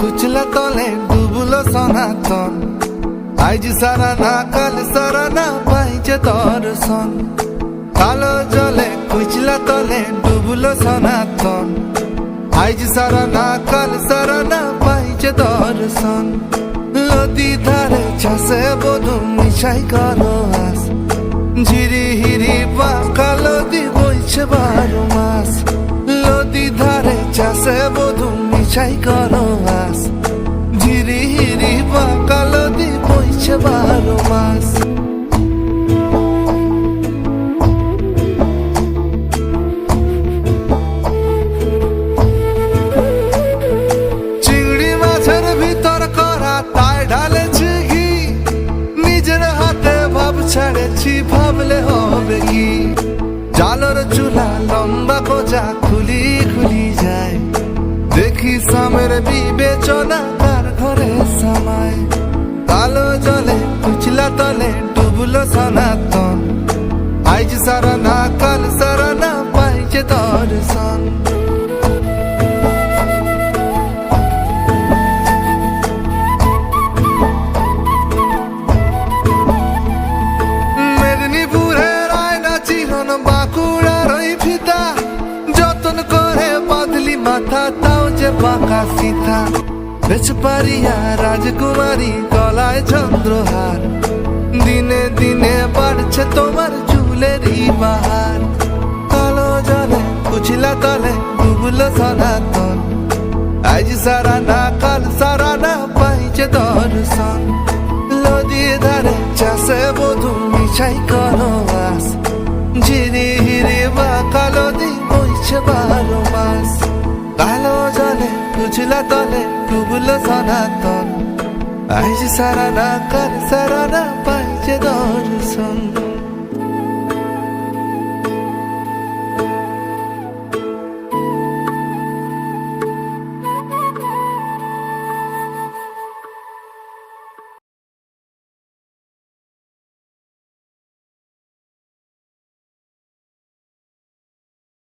কুচলা তলে ডুবলো সনাতন। আজ সারা না, কাল সারা না, পাইছে দর্শন। কালো জলে কুচলা তলে ডুবলো সনাতন। আজ সারা না, কাল সারা না, পাইছে দর্শন। নদী ধারে চাষে বধু মিশাই করো আস। ঝিরি হিরি বা কালো দি বইছে বারো মাস। নদী ধারে চাষে বধু মিশাই করো আস ঝিরি হিরি বা কালো দি বইছে বারো মাস ছেড়েছি, ভাবলে হবে কি? জালর চুলা লম্বা কোজা খুলি খুলি যায়। দেখি সামের বিবেচনা তার ঘরে সামায় কালো জলে, কুচলা তলে ডুবলো সনাতন। আজ সারা না কাল সারা না পাইছে দর্শন। বাঁকুড়ার ফিতা। যতন করে মাথা তাও যে বাঁকা সীতা বেচপারিয়া রাজকুমারী, গলায় চন্দ্রহার। দিনে দিনে বাড়ছে তোমার চুলেরই বাহার। কালো জলে কুচিলা তলে ডুবলো সনাতন। আজ সারা না কাল সারা না পাইছে দর্শন। নদীর ধারে চাষে বধু মিশাই করো আস ঝিরি হিরি বা কালো কুচলা তলে ডুবল সনাতন। আইজ সারা না কর সারা না পাইছে দর্শন।